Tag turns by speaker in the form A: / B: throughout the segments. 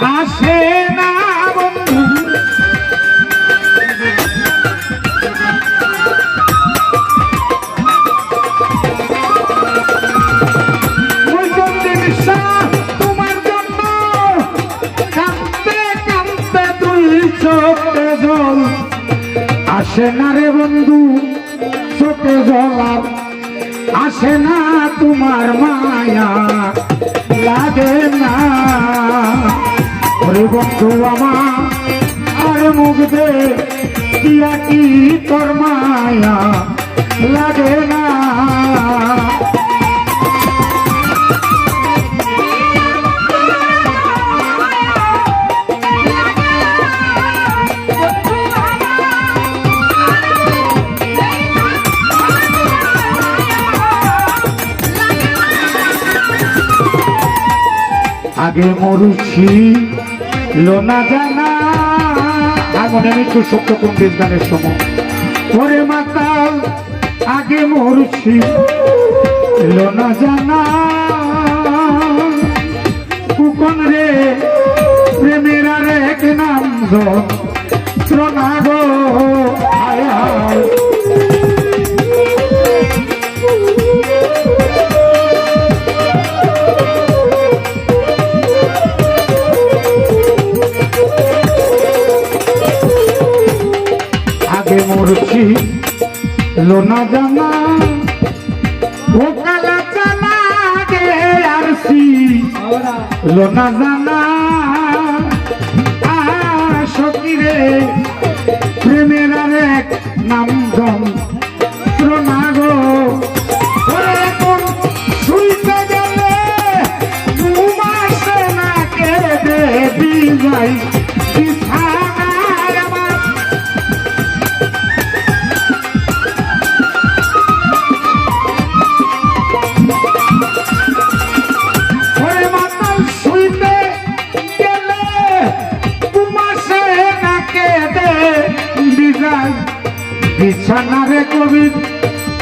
A: আসে না বন্ধু। তোমার দুই চোখে জল। আসে না রে বন্ধু, চোখে জল আসে না তোমার মায়া। লাগে না। ওরে বন্ধু আমার আর মুখ দে দিয়া কি তোর মায়া লাগে না? আগে মরুছি লোনা জানা আগুনে একটু সত্য পণ্ডিত গানের সময়। ওরে মাতাল, আগে মরছি। লোনা জানা, কুকন রে, প্রেমের আর এক নাম ত্রনাগো লোনা জানা। ও কালা জানা গে আরসি। লোনা জানা। সকিরে প্রেমের আর এক নাম গম প্রণাগো ওরে নাকে দে বিজাই কবি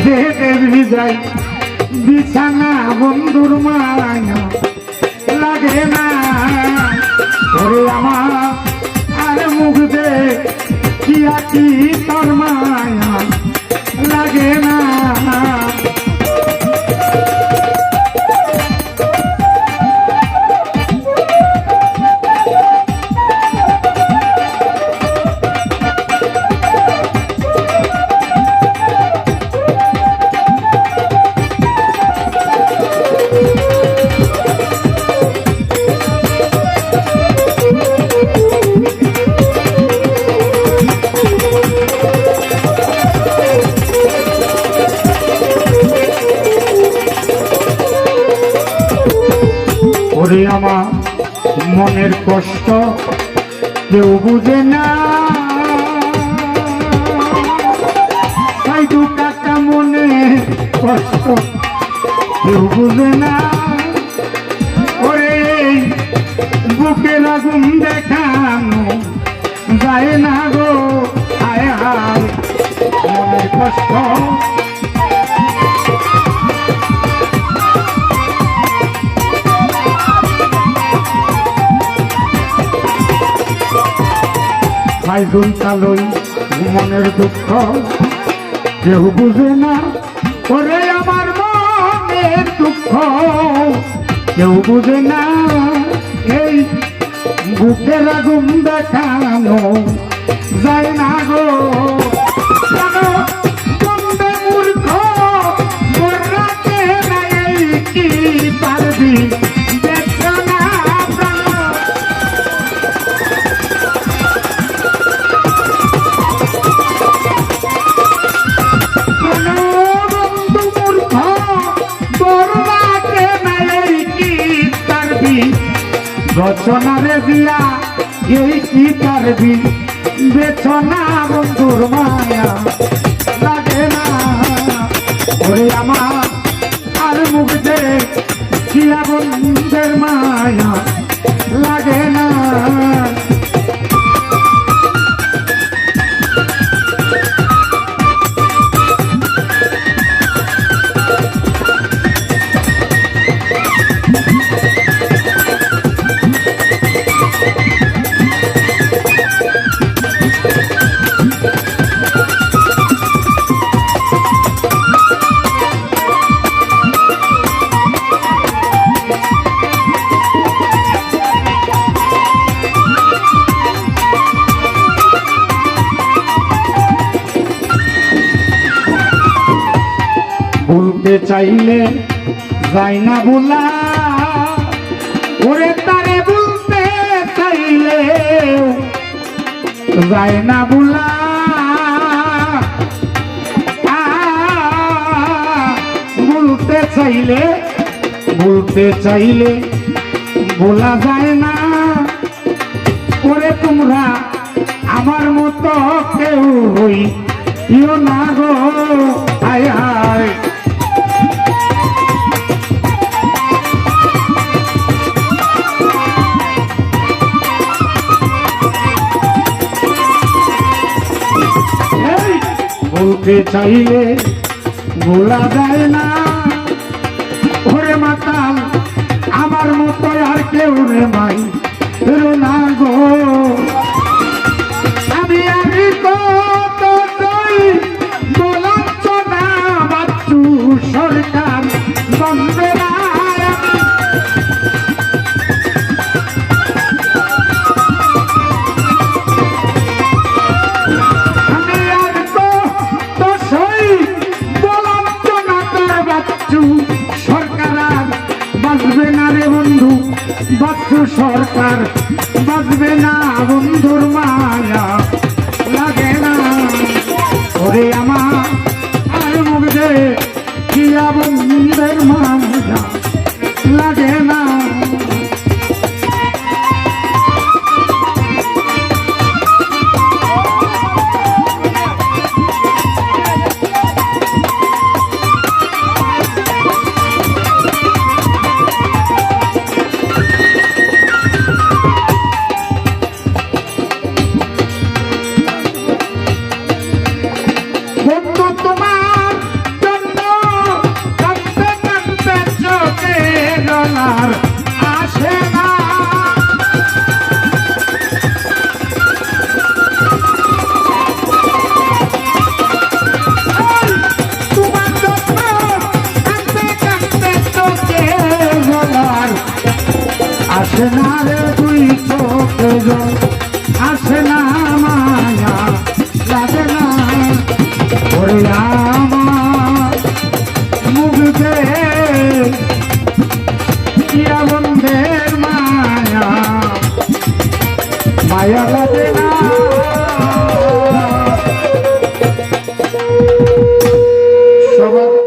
A: দে বিজাই বিছানা বন্ধুর মায়া লাগে না। আমার, আর মুখ দে কি তোর মায়া লাগে না। মনের কষ্ট কেউ বুঝে না। তাই দু টাকা মনে কষ্ট কেউ বুঝে না। ওরে বুকের আগুন দেখানো যায় না গো। হায় হায়, মনের কষ্ট। কালই মনের দুঃখ। কেউ বুঝে না, ওরে আমার মনের দুঃখ। কেউ বুঝে না, এই বুকের আগুন দেখানো যায় না গো। রচনারে দিয়া এই কি পারবি বেচনা বন্ধুর মায়া লাগে না। ওরে আমার আর মুখ দে কিয়া বন্ধের মায়া। বলতে চাইলে যাই না বলা। ওরে তারে বলতে চাইলে যাই না বলা। আ, বলতে চাইলে বলতে চাইলে বলা যায় না। করে তোমরা আমার মতো কেউ হই ইও না গো। হায় হায়। বলতে চাইলে বলা যায় না। ওরে মাতাল, আমার মতো আর কেউ রে রো না গো সরকার বাঁচবে না বন্ধুর মায়া। লাগে না। ওরে আমার আর মুখ কিয়া বন্ধুদের মায়া। আসে না রে তুই চোখে জল আসে না মায়া লাগে না। আমার